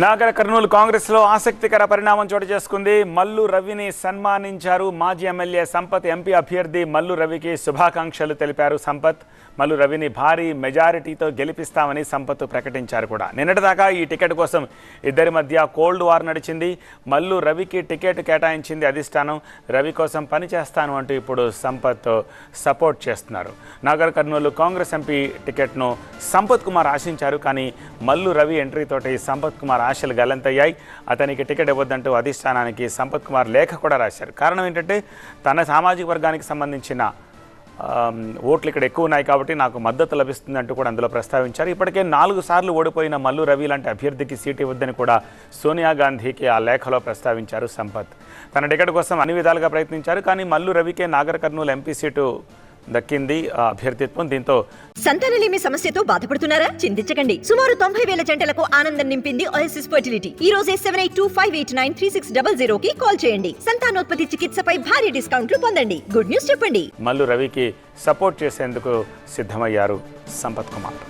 నాగర కర్నూలు కాంగ్రెస్లో ఆసక్తికర పరిణామం చోటు చేసుకుంది. మల్లు రవిని సన్మానించారు మాజీ ఎమ్మెల్యే సంపత్ ఎంపీ అభ్యర్థి మల్లు రవికి శుభాకాంక్షలు తెలిపారు సంపత్. మల్లు రవిని భారీ మెజారిటీతో గెలిపిస్తామని సంపత్ ప్రకటించారు కూడా. నిన్నటిదాకా ఈ టికెట్ కోసం ఇద్దరి మధ్య కోల్డ్ వార్ నడిచింది. మల్లు రవికి టికెట్ కేటాయించింది అధిష్టానం. రవి కోసం పనిచేస్తాను అంటూ ఇప్పుడు సంపత్ సపోర్ట్ చేస్తున్నారు. నాగర్ కర్నూలు కాంగ్రెస్ ఎంపీ టికెట్ను సంపత్ కుమార్ ఆశించారు. కానీ మల్లు రవి ఎంట్రీతోటి సంపత్ కుమార్ ఆశలు గల్లంతయ్యాయి అతనికి టికెట్ ఇవ్వద్దంటూ అధిష్టానానికి సంపత్ కుమార్ లేఖ కూడా రాశారు. కారణం ఏంటంటే తన సామాజిక వర్గానికి సంబంధించిన ఓట్లు ఇక్కడ ఎక్కువ ఉన్నాయి కాబట్టి నాకు మద్దతు లభిస్తుంది అంటూ కూడా అందులో ప్రస్తావించారు. ఇప్పటికే నాలుగు సార్లు ఓడిపోయిన మల్లు రవి లాంటి అభ్యర్థికి సీటు ఇవ్వద్దని కూడా సోనియా గాంధీకి ఆ లేఖలో ప్రస్తావించారు సంపత్. తన టికెట్ కోసం అన్ని విధాలుగా ప్రయత్నించారు కానీ మల్లు రవికే నాగర్ కర్నూలు ఎంపీ సీటు దక్కింది ఆ అభ్యర్థిత్వం దీంతో. సంతానలేమి సమస్యతో బాధపడుతున్నారా? చింతించకండి. సుమారు తొంభై వేల జంటలకు ఆనందం నింపింది ఓఎస్ఎస్ ఫర్టిలిటీ ఈ రోజే seven eight two five eight nine three six double zero కి కాల్ చేయండి. సంతానోత్పత్తి చికిత్సపై భారీ డిస్కౌంట్లు పొందండి. గుడ్ న్యూస్ చెప్పండి. మల్లు రవికి సపోర్ట్ చేసేందుకు సిద్ధమయ్యారు సంపత్ కుమార్.